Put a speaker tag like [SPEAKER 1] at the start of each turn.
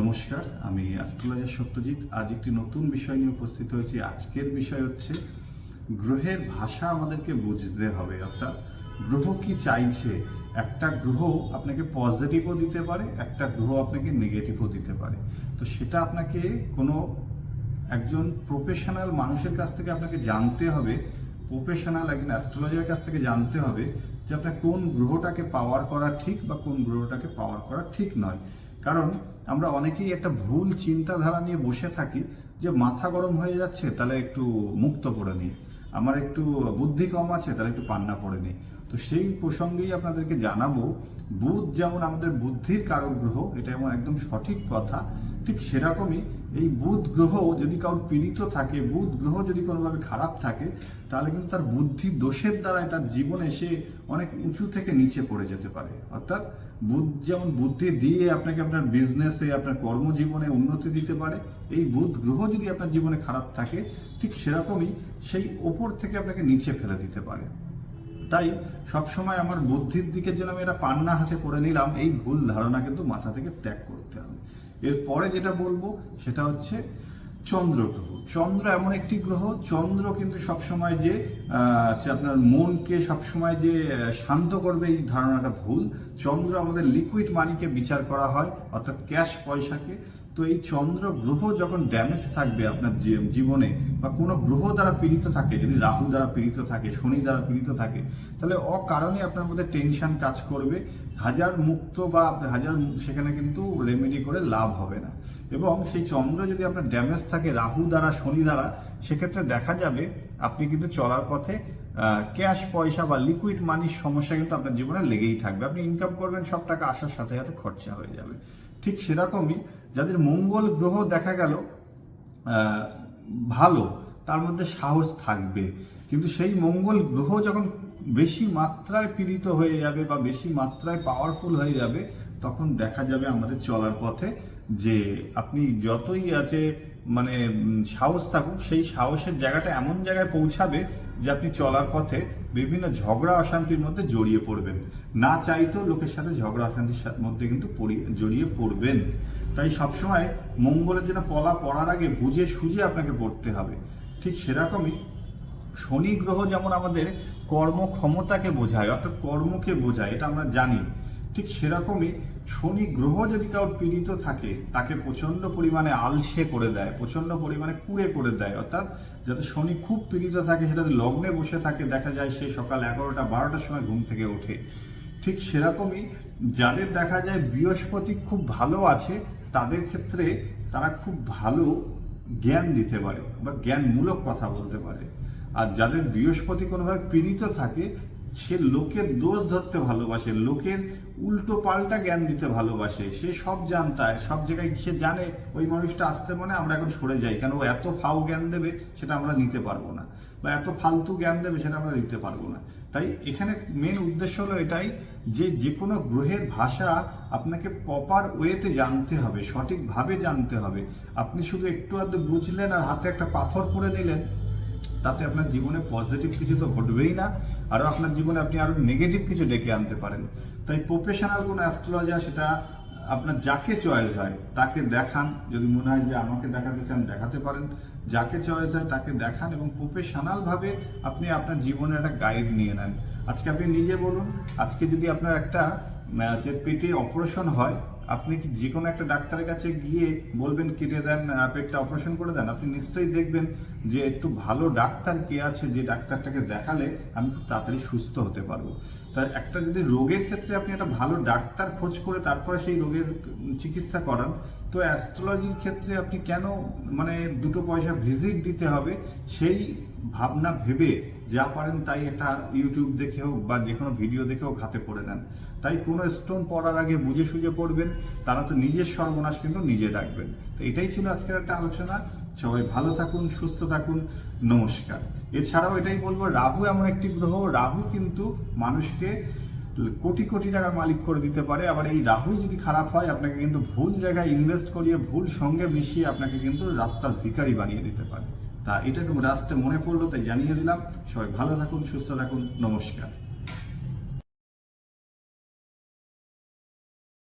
[SPEAKER 1] নমস্কার, আমি অ্যাস্ট্রোলজার সত্যজিৎ। আজ একটি নতুন বিষয় নিয়ে উপস্থিত হয়েছি। আজকের বিষয় হচ্ছে, গ্রহের ভাষা আমাদেরকে বুঝতে হবে। অর্থাৎ, গ্রহ কি চাইছে? একটা গ্রহ আপনাকে পজিটিভও দিতে পারে, একটা গ্রহ আপনাকে নেগেটিভও দিতে পারে। তো সেটা আপনাকে কোনো একজন প্রফেশনাল মানুষের কাছ থেকে আপনাকে জানতে হবে প্রফেশনাল একজন অ্যাস্ট্রোলজারের কাছ থেকে জানতে হবে যে আপনার কোন গ্রহটাকে পাওয়ার করা ঠিক বা কোন গ্রহটাকে পাওয়ার করা ঠিক নয়। কারণ আমরা অনেকেই একটা ভুল চিন্তাধারা নিয়ে বসে থাকি যে মাথা গরম হয়ে যাচ্ছে, তাহলে একটু মুক্ত পড়ে নিই। আমার একটু বুদ্ধি কম আছে, তাহলে একটু পান্না পড়ে নিই। তো সেই প্রসঙ্গেই আপনাদেরকে জানাব, বুধ যেমন আমাদের বুদ্ধির কারক গ্রহ এটা এমন একদম সঠিক কথা, ঠিক সেরকমই এই বুধ গ্রহ যদি কারোর পীড়িত থাকে, বুধ গ্রহ যদি কোনোভাবে খারাপ থাকে, তাহলে কিন্তু তার বুদ্ধি দোষের দ্বারাই তার জীবনে সে অনেক উঁচু থেকে নিচে পড়ে যেতে পারে। অর্থাৎ বুধ যেমন বুদ্ধি দিয়ে আপনাকে আপনার বিজনেসে আপনার কর্মজীবনে উন্নতি দিতে পারে, এই বুধ গ্রহ যদি আপনার জীবনে খারাপ থাকে, ঠিক সেরকমই সেই ওপর থেকে আপনাকে নিচে ফেলে দিতে পারে। তাই সবসময় আমার বুদ্ধির দিকে যেন আমি এটা পান্না হাতে করে নিলাম, এই ভুল ধারণা কিন্তু মাথা থেকে ত্যাগ করতে হবে। এরপরে যেটা বলব, সেটা হচ্ছে চন্দ্রগ্রহ চন্দ্র এমন একটি গ্রহ, চন্দ্র কিন্তু সবসময় যে আপনার মনকে সবসময় যে শান্ত করবে, এই ধারণাটা ভুল। চন্দ্র আমাদের লিকুইড মানিকে বিচার করা হয়, অর্থাৎ ক্যাশ পয়সাকে। তো এই চন্দ্র গ্রহ যখন ড্যামেজ থাকবে আপনার জীবনে বা কোনো গ্রহ দ্বারা পীড়িত থাকে, যদি রাহু দ্বারা পীড়িত থাকে, শনি দ্বারা পীড়িত থাকে, তাহলে অকারণে আপনার মধ্যে টেনশন কাজ করবে। হাজার মুক্ত বা হাজার সেখানে কিন্তু রেমেডি করে লাভ হবে না। এবং সেই চন্দ্র যদি আপনার ড্যামেজ থাকে রাহু দ্বারা, শনি দ্বারা, সেক্ষেত্রে দেখা যাবে আপনি কিন্তু চলার পথে ক্যাশ পয়সা বা লিকুইড মানির সমস্যা কিন্তু আপনার জীবনে লেগেই থাকবে। আপনি ইনকাম করবেন, সব টাকা আসার সাথে সাথে খরচা হয়ে যাবে। ঠিক সেরকমই যাদের মঙ্গল গ্রহ দেখা গেল ভালো, তার মধ্যে সাহস থাকবে। কিন্তু সেই মঙ্গল গ্রহ যখন বেশি মাত্রায় পীড়িত হয়ে যাবে বা বেশি মাত্রায় পাওয়ারফুল হয়ে যাবে, তখন দেখা যাবে আমাদের চলার পথে যে আপনি যতই আছে মানে সাহস থাকুক, সেই সাহসের জায়গাটা এমন জায়গায় পৌঁছাবে যে আপনি চলার পথে বিভিন্ন ঝগড়া, অশান্তির মধ্যে জড়িয়ে পড়বেন। না চাইতেও লোকের সাথে ঝগড়া, অশান্তির মধ্যে কিন্তু জড়িয়ে পড়বেন। তাই সবসময় মঙ্গলের জন্য পলা পড়ার আগে বুঝে সুঝে আপনাকে পড়তে হবে। ঠিক সেরকমই শনি গ্রহ যেমন আমাদের কর্মক্ষমতাকে বোঝায়, অর্থাৎ কর্মকে বোঝায়, এটা আমরা জানি। ঠিক সেরকমই শনি গ্রহ যদি কারোর পীড়িত থাকে, তাকে প্রচণ্ড পরিমাণে আলসে করে দেয় প্রচণ্ড পরিমাণে কুড়ে করে দেয়। অর্থাৎ যাতে শনি খুব পীড়িত থাকে, সেটা লগ্নে বসে থাকে, দেখা যায় সে সকাল এগারোটা, বারোটার সময় ঘুম থেকে ওঠে। ঠিক সেরকমই যাদের দেখা যায় বৃহস্পতি খুব ভালো আছে, তাদের ক্ষেত্রে তারা খুব ভালো জ্ঞান দিতে পারে বা জ্ঞানমূলক কথা বলতে পারে। আর যাদের বৃহস্পতি কোনোভাবে পীড়িত থাকে সে লোকের দোষ ধরতে ভালোবাসে, লোকের উল্টো পাল্টা জ্ঞান দিতে ভালোবাসে। সে সব জানতায়, সব জায়গায় সে জানে ওই মানুষটা আসতে মানে আমরা এখন সরে যাই। কেন ও এত ফাও জ্ঞান দেবে সেটা আমরা নিতে পারব না। বা এত ফালতু জ্ঞান দেবে সেটা আমরা নিতে পারব না। তাই এখানে মেন উদ্দেশ্য হলো এটাই যে যে কোনো গ্রহের ভাষা আপনাকে প্রপার ওয়েতে জানতে হবে, সঠিকভাবে জানতে হবে। আপনি শুধু একটু আধটু বুঝলেন আর হাতে একটা পাথর পরে নিলেন তাতে আপনার জীবনে পজিটিভ কিছু তো ঘটবেই না আরও আপনার জীবনে আপনি আরও নেগেটিভ কিছু ডেকে আনতে পারেন। তাই প্রফেশনাল কোনো অ্যাস্ট্রোলজার সেটা আপনার যাকে চয়েস হয়, তাকে দেখান। যদি মনে হয় যে আমাকে দেখাতে চান, দেখাতে পারেন। যাকে চয়েস হয়, তাকে দেখান এবং প্রফেশনালভাবে আপনি আপনার জীবনে একটা গাইড নিয়ে নেন। আজকে আপনি নিজে বলুন, আজকে যদি আপনার একটা যে পেটে অপারেশন হয় আপনি কি যে কোনো একটা ডাক্তারের কাছে গিয়ে বলবেন, কেটে দেন পেটটা অপারেশন করে দেন, আপনি নিশ্চয়ই দেখবেন যে একটু ভালো ডাক্তার কে আছে যে ডাক্তারটাকে দেখালে আমি খুব তাড়াতাড়ি সুস্থ হতে পারব। তাই একটা যদি রোগের ক্ষেত্রে আপনি একটা ভালো ডাক্তার খোঁজ করে তারপরে সেই রোগের চিকিৎসা করান, তো অ্যাস্ট্রোলজির ক্ষেত্রে আপনি কেন মানে দুটো পয়সা ভিজিট দিতে হবে, সেই ভাবনা ভেবে যা পারেন তাই একটা ইউটিউব দেখে হোক বা যে কোনো ভিডিও দেখে হোক হাতে পড়ে নেন। তাই কোনো স্টোন পড়ার আগে বুঝে সুঝে পড়বেন, তারা তো নিজের সর্বনাশ কিন্তু নিজে রাখবেন তো এটাই ছিল আজকের একটা আলোচনা। সবাই ভালো থাকুন, সুস্থ থাকুন, নমস্কার। এছাড়াও এটাই বলব, রাহু এমন একটি গ্রহ, রাহু কিন্তু মানুষকে কোটি কোটি টাকার মালিক করে দিতে পারে। আবার এই রাহুই যদি খারাপ হয়, আপনাকে কিন্তু ভুল জায়গায় ইনভেস্ট করিয়ে, ভুল সঙ্গে মিশিয়ে আপনাকে কিন্তু রাস্তার ভিখারি বানিয়ে দিতে পারে। তা এটা রাস্তে মনে পড়ল তাই জানিয়ে দিলাম। সবাই ভালো থাকুন সুস্থ থাকুন নমস্কার।